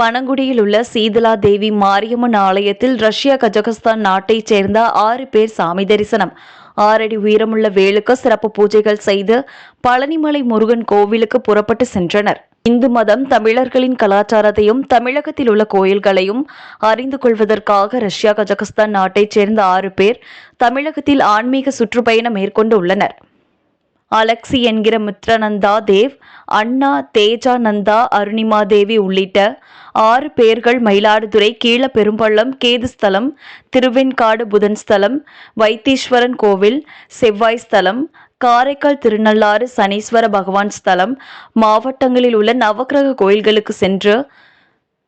பனங்குடியில் உள்ள சீதலா தேவி மாரியம்மன் ஆலயத்தில் Russia Kazakhstan நாட்டைச் சேர்ந்த ஆறு பேர் சாமி தரிசனம். ஆறடி உயரமுள்ள வேலுக்கு சிறப்பு பூஜைகள் செய்து பழனிமலை முருகன் கோவிலுக்கு புறப்பட்டு சென்றனர். இந்து மதம் தமிழர்களின் கலாச்சாரத்தையும் தமிழகத்தில் உள்ள கோயில்களையும் அறிந்து கொள்வதற்காக ரஷ்யா கஜகஸ்தான் நாட்டைச் சேர்ந்த ஆறு பேர் தமிழகத்தில் ஆன்மீக சுற்றுப்பயணம் மேற்கொண்டு உள்ளனர். அலெக்சி என்கிற மித்ரநந்தா தேவ் அண்ணா தேஜானந்தா அருணிமா தேவி உள்ளிட்ட ஆறு பேர்கள் மயிலாடுதுறை கீழப்பெரும்பள்ளம் கேதுஸ்தலம் திருவெண்காடு புதன் ஸ்தலம் வைத்தீஸ்வரன் கோவில் செவ்வாய் ஸ்தலம் காரைக்கால் திருநள்ளாறு சனீஸ்வர பகவான் ஸ்தலம் மாவட்டங்களில் உள்ள நவக்கிரக கோயில்களுக்கு சென்று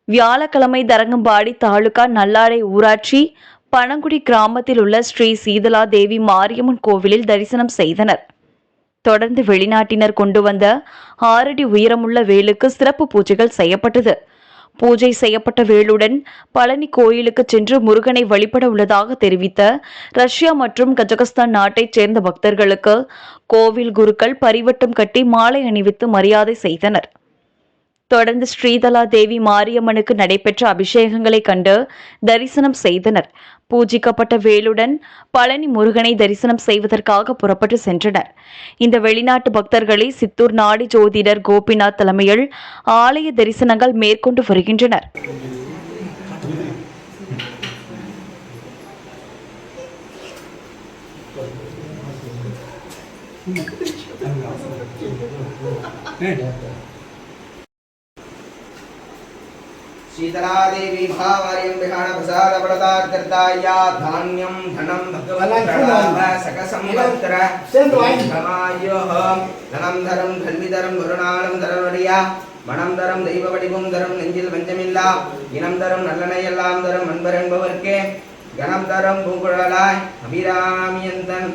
வியாழக்கிழமை தரங்கம்பாடி தாலுகா நல்லாடை ஊராட்சி பனங்குடி கிராமத்தில் உள்ள ஸ்ரீ சீதலா தேவி மாரியம்மன் கோவிலில் தரிசனம் செய்தனர். தொடர்ந்து வெளிநாட்டினர் கொண்டு வந்த ஆறடி உயரமுள்ள வேலுக்கு சிறப்பு பூஜைகள் செய்யப்பட்டது. பூஜை செய்யப்பட்ட வேலுடன் பழனி கோயிலுக்கு சென்று முருகனை வழிபட உள்ளதாக தெரிவித்த ரஷ்யா மற்றும் கஜகஸ்தான் நாட்டைச் சேர்ந்த பக்தர்களுக்கு கோவில் குருக்கள் பரிவட்டம் கட்டி மாலை அணிவித்து மரியாதை செய்தனர். தொடர்ந்து ஸ்ரீதலா தேவி மாரியம்மனுக்கு நடைபெற்ற அபிஷேகங்களை கண்டு தரிசனம் செய்தனர். பூஜிக்கப்பட்ட வேலுடன் பழனி முருகனை தரிசனம் செய்வதற்காக புறப்பட்டு சென்றனர். இந்த வெளிநாட்டு பக்தர்களை சித்தூர் நாடி ஜோதிடர் கோபிநாத் தலைமையில் ஆலய தரிசனங்கள் மேற்கொண்டு வருகின்றனர். शीतलादेवी महावार्यं विहाणप्रसादपडताकर्ताया धान्यं धनं भगवत्प्रणाम सकसंवत्सर समायोः धनं धरं धन्विधरं गुरुणानं धरवरिया மனம் தரம் தெய்வ வடிவம் தரும் நெஞ்சில் வஞ்சமில்லா இனம் தரும் நல்லனை எல்லாம் தரும் அன்பர் என்பவர்க்கே கணம் தரும் பூங்குழலாய் அபிராமியந்தன்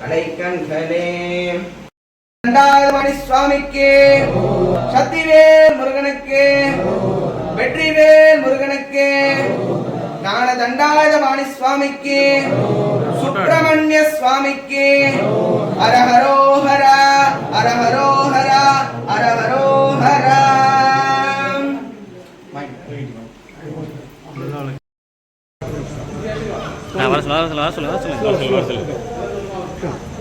கலைக்கண்களே தண்டாயுதமணி சுவாமிக்கு சக்திவேல் முருகனுக்கு வெற்றிவேல் முருகனுக்கு. ஞான தண்டாயுதபாணி சுவாமிக்கு. சுப்பிரமணிய சுவாமிக்கு. அரஹரோஹர அரஹரோஹர அரஹரோஹர. வர சொல்ல வர சொல்ல வர சொல்ல. வர சொல்ல வர சொல்ல.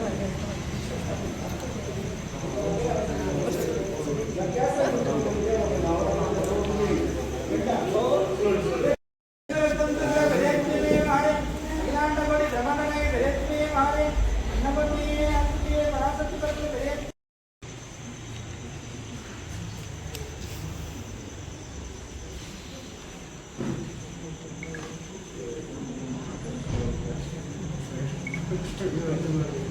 这个这个